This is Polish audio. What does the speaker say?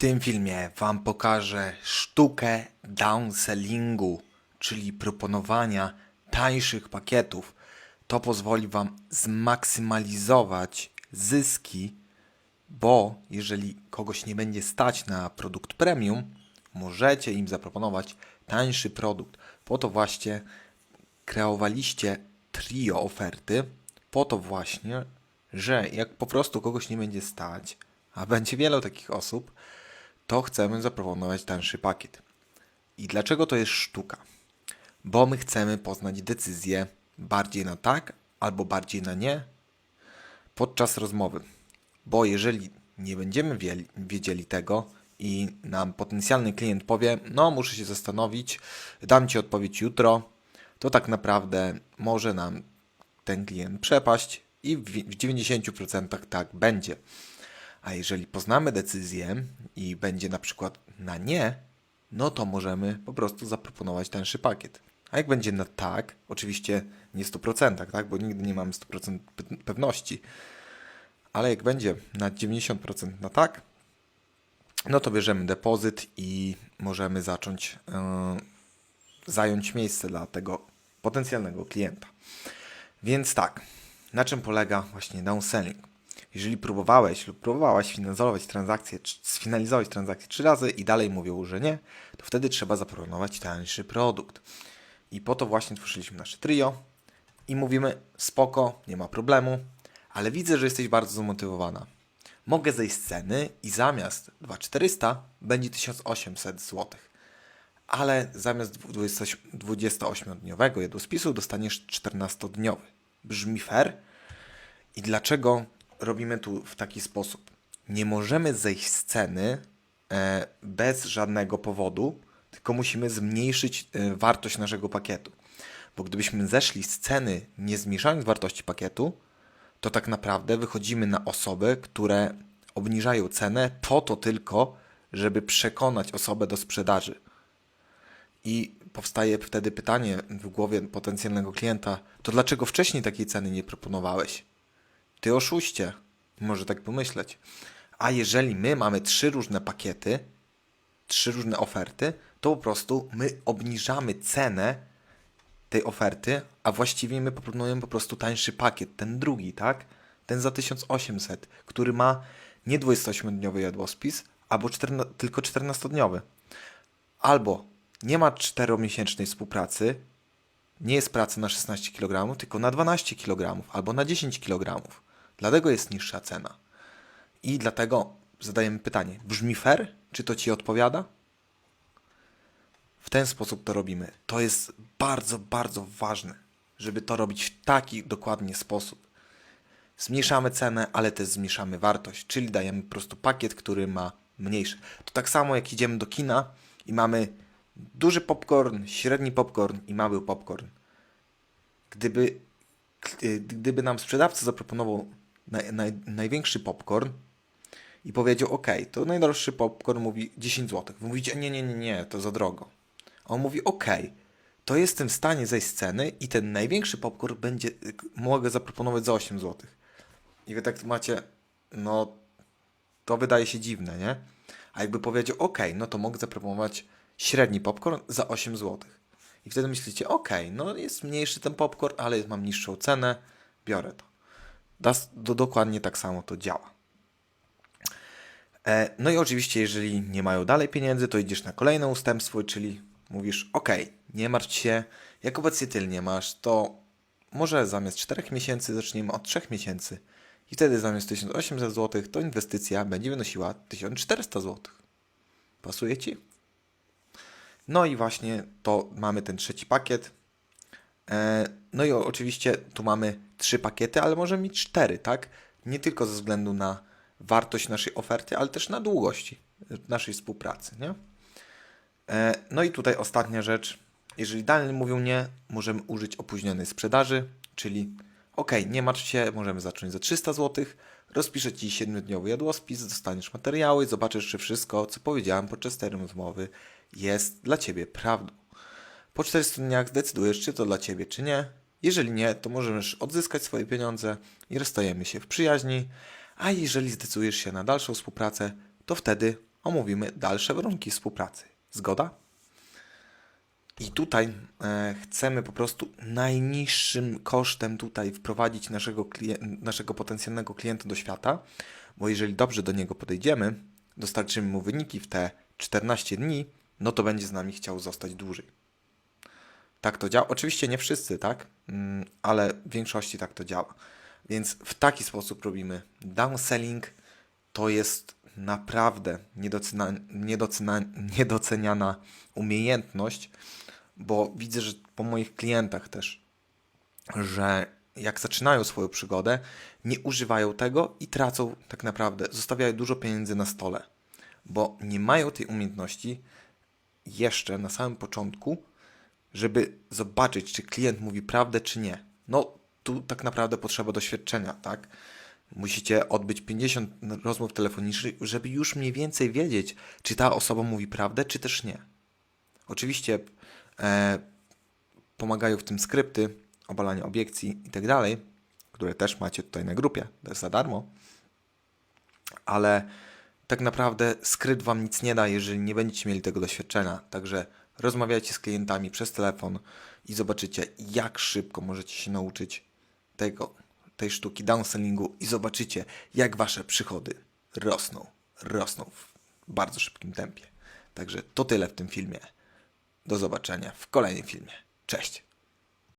tym filmie Wam pokażę sztukę downsellingu, czyli proponowania tańszych pakietów. To pozwoli Wam zmaksymalizować zyski, bo jeżeli kogoś nie będzie stać na produkt premium, możecie im zaproponować tańszy produkt. Po to właśnie kreowaliście trio oferty, po to właśnie, że jak po prostu kogoś nie będzie stać, a będzie wiele takich osób, to chcemy zaproponować tańszy pakiet. I dlaczego to jest sztuka? Bo my chcemy poznać decyzję bardziej na tak albo bardziej na nie podczas rozmowy. Bo jeżeli nie będziemy wiedzieli tego i nam potencjalny klient powie, no muszę się zastanowić, dam Ci odpowiedź jutro, to tak naprawdę może nam ten klient przepaść i w 90% tak będzie. A jeżeli poznamy decyzję i będzie na przykład na nie, no to możemy po prostu zaproponować tańszy pakiet. A jak będzie na tak, oczywiście nie w 100%, tak? bo nigdy nie mamy 100% pe- pewności, ale jak będzie na 90% na tak, no to bierzemy depozyt i możemy zacząć yy, zająć miejsce dla tego potencjalnego klienta. Więc tak, na czym polega właśnie downselling? Jeżeli próbowałeś lub próbowałaś finalizować transakcję, sfinalizować transakcję trzy razy i dalej mówią, że nie, to wtedy trzeba zaproponować tańszy produkt. I po to właśnie tworzyliśmy nasze trio i mówimy spoko, nie ma problemu, ale widzę, że jesteś bardzo zmotywowana. Mogę zejść z ceny i zamiast 2400 będzie 1800 zł. Ale zamiast 20 28-dniowego jadłospisu dostaniesz 14-dniowy. Brzmi fair? I dlaczego robimy tu w taki sposób? Nie możemy zejść z ceny e, bez żadnego powodu, tylko musimy zmniejszyć e, wartość naszego pakietu. Bo gdybyśmy zeszli z ceny, nie zmniejszając wartości pakietu, to tak naprawdę wychodzimy na osoby, które obniżają cenę po to tylko, żeby przekonać osobę do sprzedaży. I powstaje wtedy pytanie w głowie potencjalnego klienta: to dlaczego wcześniej takiej ceny nie proponowałeś? Ty oszuście, może tak pomyśleć. A jeżeli my mamy trzy różne pakiety, trzy różne oferty, to po prostu my obniżamy cenę tej oferty, a właściwie my proponujemy po prostu tańszy pakiet, ten drugi, tak? Ten za 1800, który ma nie 28-dniowy jadłospis, albo 14, tylko 14-dniowy. Albo nie ma 4-miesięcznej współpracy, nie jest pracy na 16 kg, tylko na 12 kg albo na 10 kg. Dlatego jest niższa cena. I dlatego zadajemy pytanie: brzmi fair? Czy to ci odpowiada? W ten sposób to robimy. To jest bardzo, bardzo ważne, żeby to robić w taki dokładnie sposób. Zmniejszamy cenę, ale też zmniejszamy wartość, czyli dajemy po prostu pakiet, który ma mniejszy. To tak samo jak idziemy do kina i mamy duży popcorn, średni popcorn i mały popcorn. Gdyby, y, gdyby nam sprzedawca zaproponował naj, naj, największy popcorn i powiedział, ok, to najdroższy popcorn mówi 10 zł. Wy mówicie, nie, nie, nie, nie, to za drogo. A on mówi, ok, to jestem w stanie zejść z ceny i ten największy popcorn będzie, mogę zaproponować za 8 zł. I wy tak macie, no to wydaje się dziwne, nie? A jakby powiedział, ok, no to mogę zaproponować średni popcorn za 8 zł. I wtedy myślicie, ok, no jest mniejszy ten popcorn, ale mam niższą cenę, biorę to. Das, do, dokładnie tak samo to działa. E, no i oczywiście, jeżeli nie mają dalej pieniędzy, to idziesz na kolejne ustępstwo, czyli mówisz, ok, nie martw się, jak obecnie tyle nie masz, to może zamiast 4 miesięcy zaczniemy od 3 miesięcy i wtedy zamiast 1800 zł to inwestycja będzie wynosiła 1400 zł. Pasuje Ci? No i właśnie to mamy ten trzeci pakiet. E, No i oczywiście tu mamy trzy pakiety, ale możemy mieć cztery, tak? Nie tylko ze względu na wartość naszej oferty, ale też na długości naszej współpracy, nie? E, No i tutaj ostatnia rzecz. Jeżeli dalej mówią nie, możemy użyć opóźnionej sprzedaży, czyli ok, nie martw się, możemy zacząć za 300 zł, rozpiszę Ci 7-dniowy jadłospis, dostaniesz materiały, zobaczysz, czy wszystko, co powiedziałem podczas tej rozmowy, jest dla Ciebie prawdą. Po 400 dniach zdecydujesz, czy to dla Ciebie, czy nie. Jeżeli nie, to możesz odzyskać swoje pieniądze i rozstajemy się w przyjaźni, a jeżeli zdecydujesz się na dalszą współpracę, to wtedy omówimy dalsze warunki współpracy. Zgoda? I tutaj e, chcemy po prostu najniższym kosztem tutaj wprowadzić naszego, naszego potencjalnego klienta do świata, bo jeżeli dobrze do niego podejdziemy, dostarczymy mu wyniki w te 14 dni, no to będzie z nami chciał zostać dłużej. Tak to działa. Oczywiście nie wszyscy, tak? Mm, Ale w większości tak to działa. Więc w taki sposób robimy downselling. To jest naprawdę niedocena, niedocena, niedoceniana umiejętność, bo widzę, że po moich klientach też, że jak zaczynają swoją przygodę, nie używają tego i tracą tak naprawdę, zostawiają dużo pieniędzy na stole, bo nie mają tej umiejętności jeszcze na samym początku, żeby zobaczyć, czy klient mówi prawdę, czy nie. No, tu tak naprawdę potrzeba doświadczenia, tak? Musicie odbyć 50 rozmów telefonicznych, żeby już mniej więcej wiedzieć, czy ta osoba mówi prawdę, czy też nie. Oczywiście e, pomagają w tym skrypty, obalanie obiekcji i tak dalej, które też macie tutaj na grupie, to jest za darmo, ale tak naprawdę skrypt wam nic nie da, jeżeli nie będziecie mieli tego doświadczenia. Także rozmawiajcie z klientami przez telefon i zobaczycie, jak szybko możecie się nauczyć tego, tej sztuki downsellingu i zobaczycie, jak wasze przychody rosną, rosną w bardzo szybkim tempie. Także to tyle w tym filmie. Do zobaczenia w kolejnym filmie. Cześć!